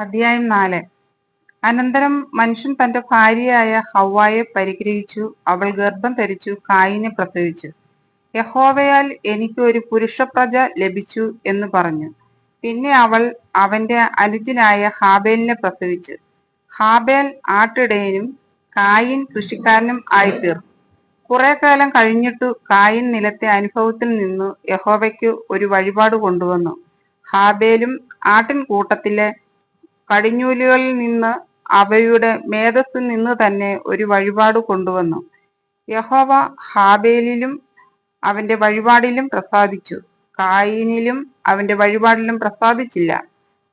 അധ്യായം നാല്. അനന്തരം മനുഷ്യൻ തന്റെ ഭാര്യയായ ഹവായെ പരിഗ്രഹിച്ചു. അവൾ ഗർഭം ധരിച്ചു. കായിനെ പ്രസവിച്ചു. യഹോവയാൽ എനിക്ക് ഒരു പുരുഷപ്രജ ലഭിച്ചു എന്ന് പറഞ്ഞു. പിന്നെ അവൾ അവന്റെ അനുജനായ ഹാബേലിനെ പ്രസവിച്ചു. ഹാബേൽ ആട്ടിടയനും കായിൻ കൃഷിക്കാരനും ആയിത്തീർന്നു. കുറെ കാലം കഴിഞ്ഞിട്ടു കായിൻ നിലത്തെ അനുഭവത്തിൽ നിന്നു യഹോവയ്ക്ക് ഒരു വഴിപാട് കൊണ്ടുവന്നു. ഹാബേലും ആട്ടിൻകൂട്ടത്തിലെ കടിഞ്ഞൂലുകളിൽ നിന്ന് അവയുടെ മേധസ്സിൽ നിന്ന് തന്നെ ഒരു വഴിപാട് കൊണ്ടുവന്നു. യഹോവ ഹാബേലിലും അവന്റെ വഴിപാടിലും പ്രസാദിച്ചു. കായിനിലും അവന്റെ വഴിപാടിലും പ്രസാദിച്ചില്ല.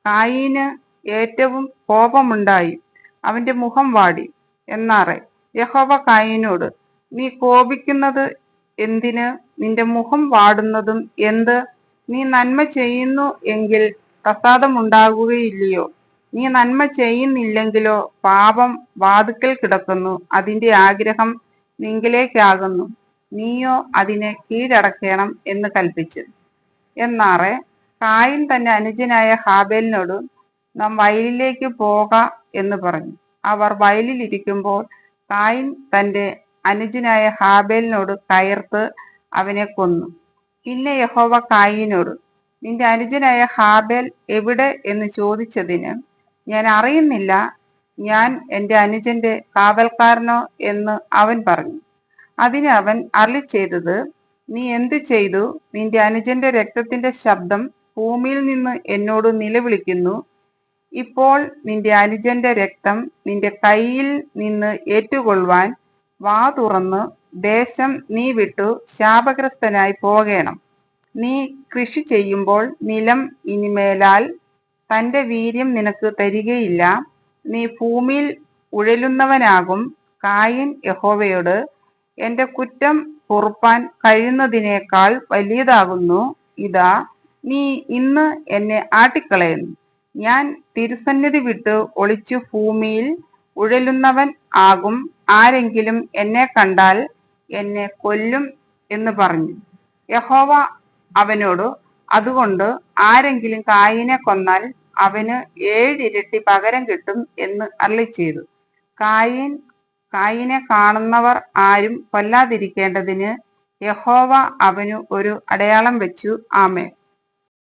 കായിന് ഏറ്റവും കോപമുണ്ടായി. അവന്റെ മുഖം വാടി. എന്നാറെ യഹോവ കായിനോട് നീ കോപിക്കുന്നത് എന്തിന്? നിന്റെ മുഖം വാടുന്നതും എന്ത്? നീ നന്മ ചെയ്യുന്നു എങ്കിൽ പ്രസാദമുണ്ടാകുകയില്ലയോ? നീ നന്മ ചെയ്യുന്നില്ലെങ്കിലോ പാപം വാതുക്കൽ കിടക്കുന്നു. അതിന്റെ ആഗ്രഹം നിങ്കിലേക്കാകുന്നു. നീയോ അതിനെ കീഴടക്കണം എന്ന് കൽപ്പിച്ചു. എന്നാറെ കായൻ തന്റെ അനുജനായ ഹാബേലിനോട് നാം വയലിലേക്ക് പോക എന്ന് പറഞ്ഞു. അവർ വയലിലിരിക്കുമ്പോൾ കായിൻ തന്റെ അനുജനായ ഹാബേലിനോട് കയർത്ത് അവനെ കൊന്നു. പിന്നെ യഹോവ കായിനോട് നിന്റെ അനുജനായ ഹാബേൽ എവിടെ? എന്ന് ചോദിച്ചതിന് ഞാൻ അറിയുന്നില്ല. ഞാൻ എന്റെ അനുജന്റെ കാവൽക്കാരനോ എന്ന് അവൻ പറഞ്ഞു. അതിന് അവൻ അരളി ചെയ്തത് നീ എന്തു ചെയ്തു? നിന്റെ അനുജന്റെ രക്തത്തിന്റെ ശബ്ദം ഭൂമിയിൽ നിന്ന് എന്നോട് നിലവിളിക്കുന്നു. ഇപ്പോൾ നിന്റെ അനുജന്റെ രക്തം നിന്റെ കയ്യിൽ നിന്ന് ഏറ്റുകൊള്ളുവാൻ വാ തുറന്ന് ദേശം നീ വിട്ടു ശാപഗ്രസ്തനായി പോകേണം. നീ കൃഷി ചെയ്യുമ്പോൾ നിലം ഇനിമേലാൽ തന്റെ വീര്യം നിനക്ക് തരികയില്ല. നീ ഭൂമിയിൽ ഉഴലുന്നവനാകും. കായിൻ യഹോവയോട് എന്റെ കുറ്റം പൊറുപ്പാൻ കഴിയുന്നതിനേക്കാൾ വലിയതാകുന്നു. ഇതാ നീ ഇന്ന് എന്നെ ആട്ടിക്കളയുന്നു. ഞാൻ തിരുസന്നിധി വിട്ട് ഒളിച്ചു ഭൂമിയിൽ ഉഴലുന്നവൻ ആകും. ആരെങ്കിലും എന്നെ കണ്ടാൽ എന്നെ കൊല്ലും എന്ന് പറഞ്ഞു. യഹോവ അവനോട് അതുകൊണ്ട് ആരെങ്കിലും കായിനെ കൊന്നാൽ അവന് ഏഴിരട്ടി പകരം കിട്ടും എന്ന് അരളി ചെയ്തു. കായിൻ കായിനെ കാണുന്നവർ ആരും കൊല്ലാതിരിക്കേണ്ടതിന് യഹോവ അവനു ഒരു അടയാളം വെച്ചു. ആമേ